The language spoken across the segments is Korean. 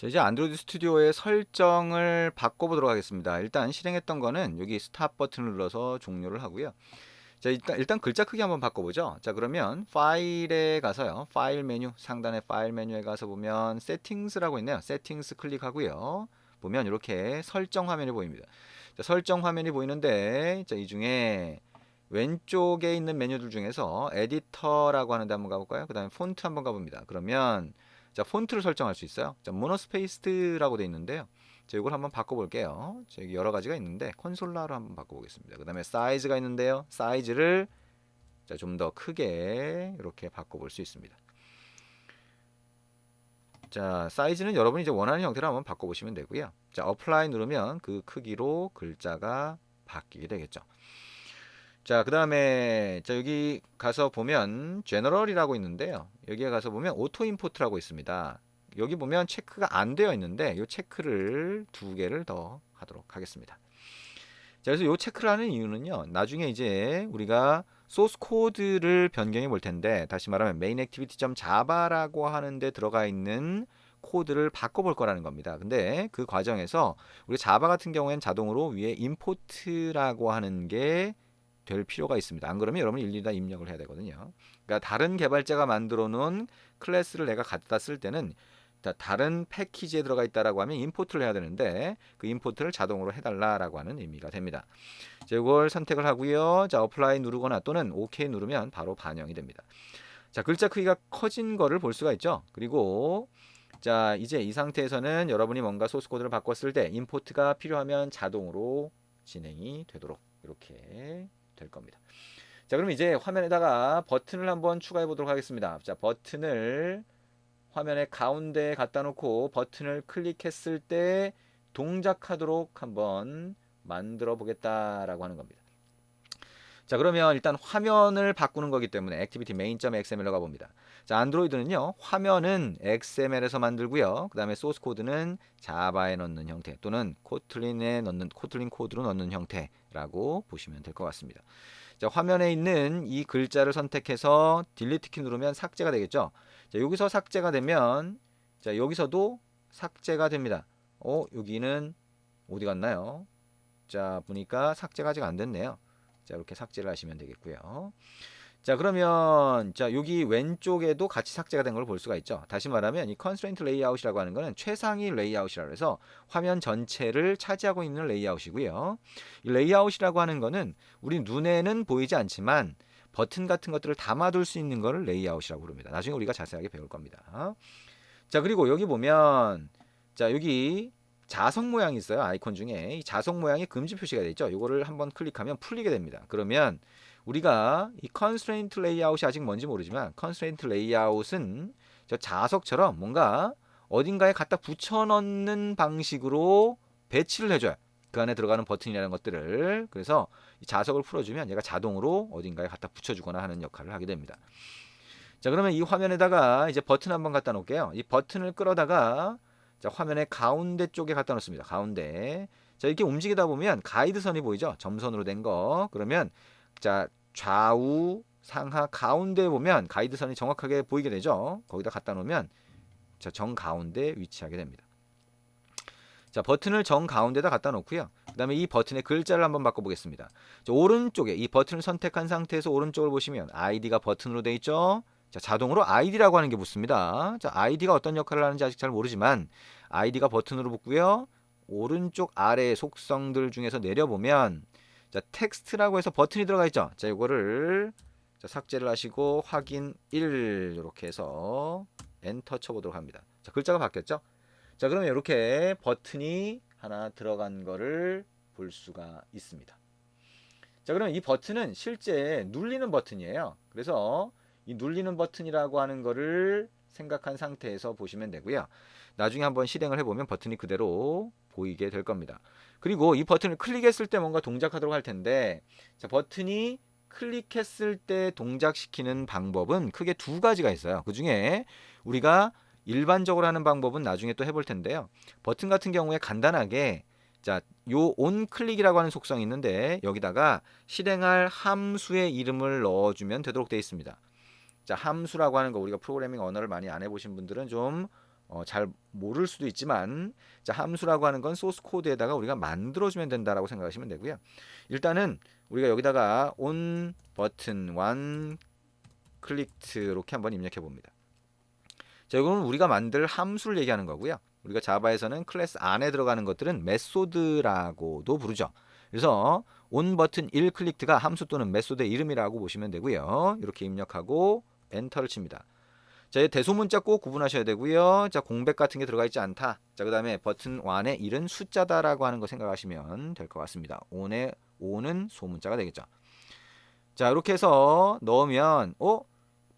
자, 이제 안드로이드 스튜디오의 설정을 바꿔보도록 하겠습니다. 일단 실행했던 거는 여기 스탑 버튼을 눌러서 종료를 하고요. 자, 일단, 일단 글자 크기 한번 바꿔보죠. 자, 그러면 파일에 가서요. 파일 메뉴, 상단의 파일 메뉴에 가서 보면 세팅스라고 있네요. 세팅스 클릭하고요. 보면 이렇게 설정 화면이 보입니다. 자, 설정 화면이 보이는데, 자, 이 중에 왼쪽에 있는 메뉴들 중에서 에디터라고 하는데 한번 가볼까요? 그 다음에 폰트 한번 가봅니다. 그러면 자, 폰트를 설정할 수 있어요. 자, 모노스페이스드라고 되어 있는데요. 자, 이걸 한번 바꿔볼게요. 자, 여기 여러 가지가 있는데 콘솔라로 한번 바꿔보겠습니다. 그 다음에 사이즈가 있는데요. 사이즈를 자, 좀 더 크게 이렇게 바꿔볼 수 있습니다. 자, 사이즈는 여러분이 이제 원하는 형태로 한번 바꿔보시면 되고요. 자, 어플라이 누르면 그 크기로 글자가 바뀌게 되겠죠. 자, 그 다음에 자 여기 가서 보면 제너럴이라고 있는데요. 여기에 가서 보면 오토 임포트라고 있습니다. 여기 보면 체크가 안 되어 있는데 이 체크를 두 개를 더 하도록 하겠습니다. 자, 그래서 이 체크를 하는 이유는요. 나중에 이제 우리가 소스 코드를 변경해 볼 텐데 다시 말하면 main activity.java라고 하는데 들어가 있는 코드를 바꿔볼 거라는 겁니다. 근데 그 과정에서 우리 자바 같은 경우에는 자동으로 위에 import라고 하는 게 될 필요가 있습니다. 안 그러면 여러분이 일일이 다 입력을 해야 되거든요. 그러니까 다른 개발자가 만들어 놓은 클래스를 내가 갖다 쓸 때는 다- 다른 패키지에 들어가 있다라고 하면 임포트를 해야 되는데 그 임포트를 자동으로 해달라라고 하는 의미가 됩니다. 자, 이걸 선택을 하고요. 자, 어플라이 누르거나 또는 OK 누르면 바로 반영이 됩니다. 자, 글자 크기가 커진 거를 볼 수가 있죠. 그리고 자, 이제 이 상태에서는 여러분이 뭔가 소스 코드를 바꿨을 때 임포트가 필요하면 자동으로 진행이 되도록 이렇게 될 겁니다. 자, 그럼 이제 화면에다가 버튼을 한번 추가해 보도록 하겠습니다. 자, 버튼을 화면의 가운데에 갖다 놓고 버튼을 클릭했을 때 동작하도록 한번 만들어 보겠다라고 하는 겁니다. 자, 그러면 일단 화면을 바꾸는 거기 때문에 activity main.xml로 가봅니다. 자, 안드로이드는요, 화면은 XML에서 만들고요. 그 다음에 소스 코드는 자바에 넣는 형태 또는 코틀린에 넣는, 코틀린 코드로 넣는 형태라고 보시면 될 것 같습니다. 자, 화면에 있는 이 글자를 선택해서 딜리트 키 누르면 삭제가 되겠죠. 자, 여기서 삭제가 되면, 자, 여기서도 삭제가 됩니다. 어, 여기는 어디 갔나요? 자, 보니까 삭제가 아직 안 됐네요. 자, 이렇게 삭제를 하시면 되겠고요. 자, 그러면 자, 여기 왼쪽에도 같이 삭제가 된 걸 볼 수가 있죠. 다시 말하면 이 constraint layout이라고 하는 거는 최상위 레이아웃이라고 해서 화면 전체를 차지하고 있는 레이아웃이고요. 이 레이아웃이라고 하는 거는 우리 눈에는 보이지 않지만 버튼 같은 것들을 담아둘 수 있는 거를 레이아웃이라고 부릅니다. 나중에 우리가 자세하게 배울 겁니다. 자, 그리고 여기 보면 자, 여기 자석 모양이 있어요. 아이콘 중에 이 자석 모양이 금지 표시가 되어 있죠. 이거를 한번 클릭하면 풀리게 됩니다. 그러면 우리가 이 constraint layout이 아직 뭔지 모르지만 constraint layout은 저 자석처럼 뭔가 어딘가에 갖다 붙여 넣는 방식으로 배치를 해줘요. 그 안에 들어가는 버튼이라는 것들을 그래서 이 자석을 풀어주면 얘가 자동으로 어딘가에 갖다 붙여주거나 하는 역할을 하게 됩니다. 자 그러면 이 화면에다가 이제 버튼 한번 갖다 놓을게요. 이 버튼을 끌어다가 자 화면의 가운데 쪽에 갖다 놓습니다. 가운데 자 이렇게 움직이다 보면 가이드선이 보이죠? 점선으로 된 거. 그러면 자 좌우 상하 가운데 보면 가이드선이 정확하게 보이게 되죠. 거기다 갖다 놓으면 자 정 가운데 위치하게 됩니다. 자 버튼을 정 가운데다 갖다 놓고요. 그다음에 이 버튼의 글자를 한번 바꿔 보겠습니다. 자, 오른쪽에 이 버튼을 선택한 상태에서 오른쪽을 보시면 아이디가 버튼으로 돼 있죠. 자 자동으로 아이디라고 하는 게 붙습니다. 자 아이디가 어떤 역할을 하는지 아직 잘 모르지만 아이디가 버튼으로 붙고요. 오른쪽 아래 속성들 중에서 내려보면 자 텍스트라고 해서 버튼이 들어가 있죠. 자 이거를 자, 삭제를 하시고 확인 1 이렇게 해서 엔터 쳐보도록 합니다. 자 글자가 바뀌었죠. 자 그러면 이렇게 버튼이 하나 들어간 거를 볼 수가 있습니다. 자 그러면 이 버튼은 실제 눌리는 버튼이에요. 그래서 이 눌리는 버튼이라고 하는 거를 생각한 상태에서 보시면 되고요. 나중에 한번 실행을 해보면 버튼이 그대로 보이게 될 겁니다. 그리고 이 버튼을 클릭했을 때 뭔가 동작하도록 할 텐데 자 버튼이 클릭했을 때 동작시키는 방법은 크게 두 가지가 있어요. 그 중에 우리가 일반적으로 하는 방법은 나중에 또 해볼 텐데요. 버튼 같은 경우에 간단하게 자, 요온 클릭이라고 하는 속성이 있는데 여기다가 실행할 함수의 이름을 넣어주면 되도록 되어 있습니다. 자, 함수라고 하는 거 우리가 프로그래밍 언어를 많이 안 해보신 분들은 좀 어, 잘 모를 수도 있지만 자, 함수라고 하는 건 소스 코드에다가 우리가 만들어주면 된다라고 생각하시면 되고요. 일단은 우리가 여기다가 on 버튼 one 클릭트 이렇게 한번 입력해 봅니다. 자, 이거는 우리가 만들 함수를 얘기하는 거고요. 우리가 자바에서는 클래스 안에 들어가는 것들은 메소드라고도 부르죠. 그래서 on 버튼 1 클릭트가 함수 또는 메소드의 이름이라고 보시면 되고요. 이렇게 입력하고 엔터를 칩니다. 자, 대소문자 꼭 구분하셔야 되고요. 자, 공백 같은 게 들어가 있지 않다. 자, 그다음에 버튼 1의 1은 숫자다라고 하는 거 생각하시면 될 것 같습니다. 5의 5는 소문자가 되겠죠. 자, 이렇게 해서 넣으면 어?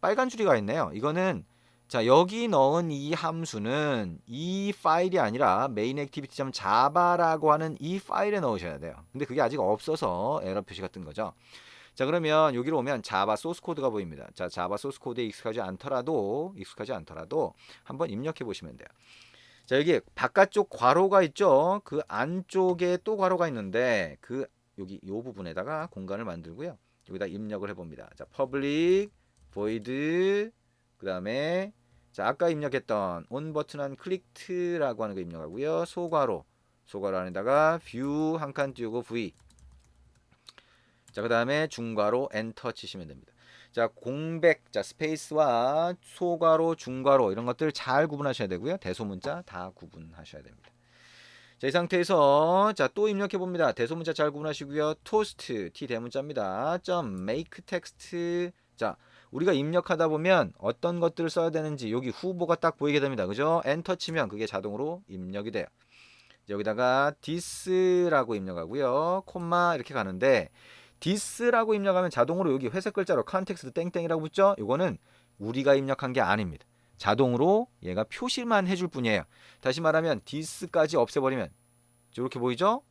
빨간 줄이가 있네요. 이거는 자, 여기 넣은 이 함수는 이 파일이 아니라 mainActivity.java라고 하는 이 파일에 넣으셔야 돼요. 근데 그게 아직 없어서 에러 표시가 뜬 거죠. 자, 그러면 여기로 오면 자바 소스 코드가 보입니다. 자, 자바 소스 코드에 익숙하지 않더라도 익숙하지 않더라도 한번 입력해 보시면 돼요. 자, 여기 바깥쪽 괄호가 있죠. 그 안쪽에 또 괄호가 있는데 그 여기 요 부분에다가 공간을 만들고요. 여기다 입력을 해 봅니다. 자, public void 그 다음에 자, 아까 입력했던 on 버튼한 클릭트라고 하는 거 입력하고요. 소괄호 소괄호 안에다가 view 한칸 띄우고 v 자, 그 다음에 중괄호 엔터 치시면 됩니다. 자, 공백, 자, 스페이스와 소괄호, 중괄호 이런 것들 잘 구분하셔야 되고요. 대소문자 다 구분하셔야 됩니다. 자, 이 상태에서 자, 또 입력해 봅니다. 대소문자 잘 구분하시고요. 토스트 T 대문자입니다. 점 make text 자, 우리가 입력하다 보면 어떤 것들을 써야 되는지 여기 후보가 딱 보이게 됩니다. 그죠? 엔터 치면 그게 자동으로 입력이 돼요. 여기다가 this라고 입력하고요. 콤마 이렇게 가는데 this라고 입력하면 자동으로 여기 회색 글자로 컨텍스트 땡땡이라고 붙죠? 이거는 우리가 입력한 게 아닙니다. 자동으로 얘가 표시만 해줄 뿐이에요. 다시 말하면 this까지 없애버리면 이렇게 보이죠?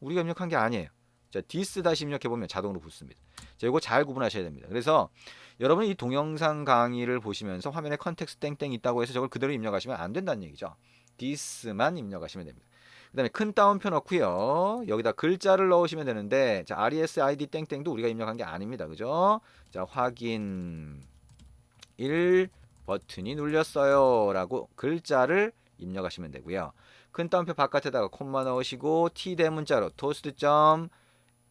우리가 입력한 게 아니에요. 자, this 다시 입력해 보면 자동으로 붙습니다. 자, 이거 잘 구분하셔야 됩니다. 그래서 여러분이 이 동영상 강의를 보시면서 화면에 컨텍스트 땡땡 있다고 해서 저걸 그대로 입력하시면 안 된다는 얘기죠. this만 입력하시면 됩니다. 그 다음에 큰 따옴표 넣고요. 여기다 글자를 넣으시면 되는데 자 res id 땡땡도 우리가 입력한 게 아닙니다. 그죠? 자 확인 1 버튼이 눌렸어요 라고 글자를 입력하시면 되고요. 큰 따옴표 바깥에다가 콤마 넣으시고 t 대문자로 토스트 점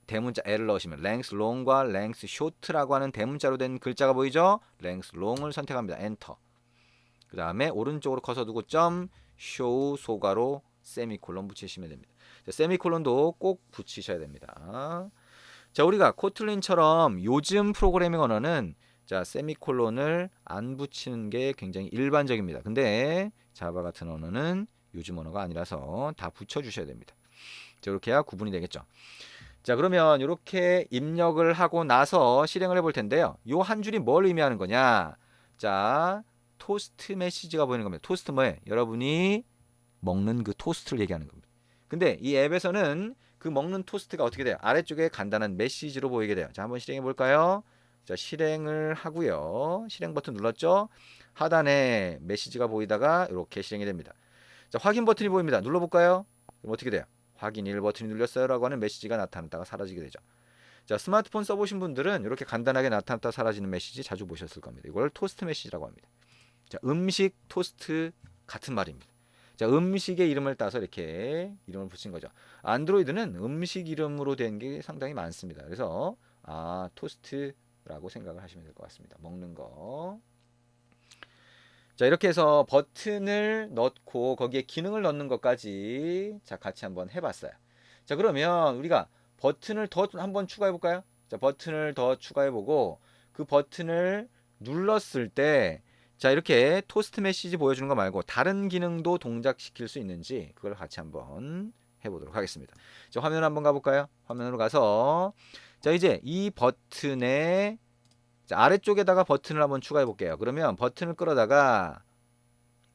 대문자 L을 넣으시면 length long과 length short라고 하는 대문자로 된 글자가 보이죠? length long을 선택합니다. 엔터. 그 다음에 오른쪽으로 커서 두고 점 show 소가로 세미콜론 붙이시면 됩니다. 자, 세미콜론도 꼭 붙이셔야 됩니다. 자, 우리가 코틀린처럼 요즘 프로그래밍 언어는 자, 세미콜론을 안 붙이는 게 굉장히 일반적입니다. 근데 자바 같은 언어는 요즘 언어가 아니라서 다 붙여 주셔야 됩니다. 자, 이렇게 해야 구분이 되겠죠. 자, 그러면 이렇게 입력을 하고 나서 실행을 해볼 텐데요. 요 한 줄이 뭘 의미하는 거냐? 자, 토스트 메시지가 보이는 겁니다. 토스트 뭐예요? 여러분이 먹는 그 토스트를 얘기하는 겁니다. 근데 이 앱에서는 그 먹는 토스트가 어떻게 돼요? 아래쪽에 간단한 메시지로 보이게 돼요. 자, 한번 실행해 볼까요? 자, 실행을 하고요. 실행 버튼 눌렀죠? 하단에 메시지가 보이다가 이렇게 실행이 됩니다. 자, 확인 버튼이 보입니다. 눌러 볼까요? 그럼 어떻게 돼요? 확인 1 버튼이 눌렸어요라고 하는 메시지가 나타났다가 사라지게 되죠. 자, 스마트폰 써 보신 분들은 이렇게 간단하게 나타났다 사라지는 메시지 자주 보셨을 겁니다. 이걸 토스트 메시지라고 합니다. 자, 음식 토스트 같은 말입니다. 자, 음식의 이름을 따서 이렇게 이름을 붙인 거죠. 안드로이드는 음식 이름으로 된 게 상당히 많습니다. 그래서 아, 토스트라고 생각을 하시면 될 것 같습니다. 먹는 거. 자, 이렇게 해서 버튼을 넣고 거기에 기능을 넣는 것까지 자, 같이 한번 해 봤어요. 자, 그러면 우리가 버튼을 더 한번 추가해 볼까요? 자, 버튼을 더 추가해 보고 그 버튼을 눌렀을 때 자, 이렇게 토스트 메시지 보여주는 거 말고 다른 기능도 동작시킬 수 있는지 그걸 같이 한번 해보도록 하겠습니다. 자, 화면 한번 가볼까요? 화면으로 가서 자, 이제 이 버튼에 자, 아래쪽에다가 버튼을 한번 추가해 볼게요. 그러면 버튼을 끌어다가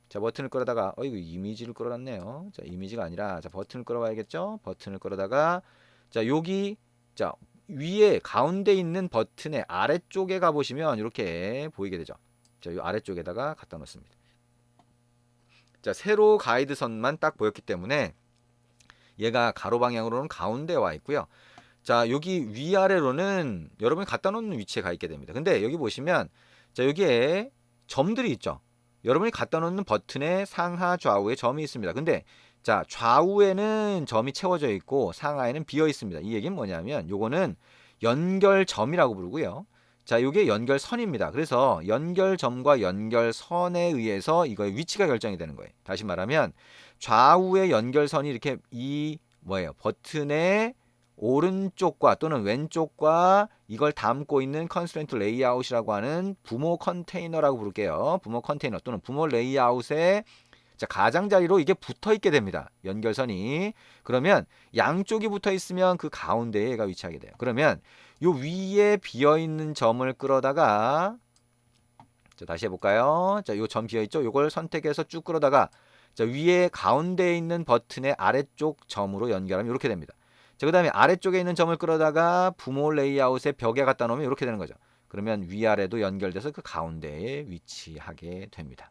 자, 버튼을 끌어다가 어이구 이미지를 끌어놨네요. 자, 이미지가 아니라 자, 버튼을 끌어와야겠죠? 버튼을 끌어다가 자, 여기 자, 위에 가운데 있는 버튼의 아래쪽에 가 보시면 이렇게 보이게 되죠. 자, 이 아래쪽에다가 갖다 놓습니다. 자, 세로 가이드선만 딱 보였기 때문에 얘가 가로 방향으로는 가운데에 와 있고요. 자, 여기 위아래로는 여러분이 갖다 놓는 위치에 가 있게 됩니다. 근데 여기 보시면 자, 여기에 점들이 있죠. 여러분이 갖다 놓는 버튼의 상하 좌우에 점이 있습니다. 근데 자 좌우에는 점이 채워져 있고 상하에는 비어 있습니다. 이 얘기는 뭐냐면 요거는 연결점이라고 부르고요. 자, 요게 연결선입니다. 그래서 연결점과 연결선에 의해서 이거의 위치가 결정이 되는 거예요. 다시 말하면 좌우의 연결선이 이렇게 이 뭐예요? 버튼의 오른쪽과 또는 왼쪽과 이걸 담고 있는 컨스트레인트 레이아웃이라고 하는 부모 컨테이너라고 부를게요. 부모 컨테이너 또는 부모 레이아웃에 자, 가장자리로 이게 붙어 있게 됩니다. 연결선이. 그러면 양쪽이 붙어 있으면 그 가운데에 얘가 위치하게 돼요. 그러면 요 위에 비어 있는 점을 끌어다가 자, 다시 해 볼까요? 자, 요 점 비어 있죠? 요걸 선택해서 쭉 끌어다가 자, 위에 가운데에 있는 버튼의 아래쪽 점으로 연결하면 이렇게 됩니다. 자, 그 다음에 아래쪽에 있는 점을 끌어다가 부모 레이아웃의 벽에 갖다 놓으면 이렇게 되는 거죠. 그러면 위아래도 연결돼서 그 가운데에 위치하게 됩니다.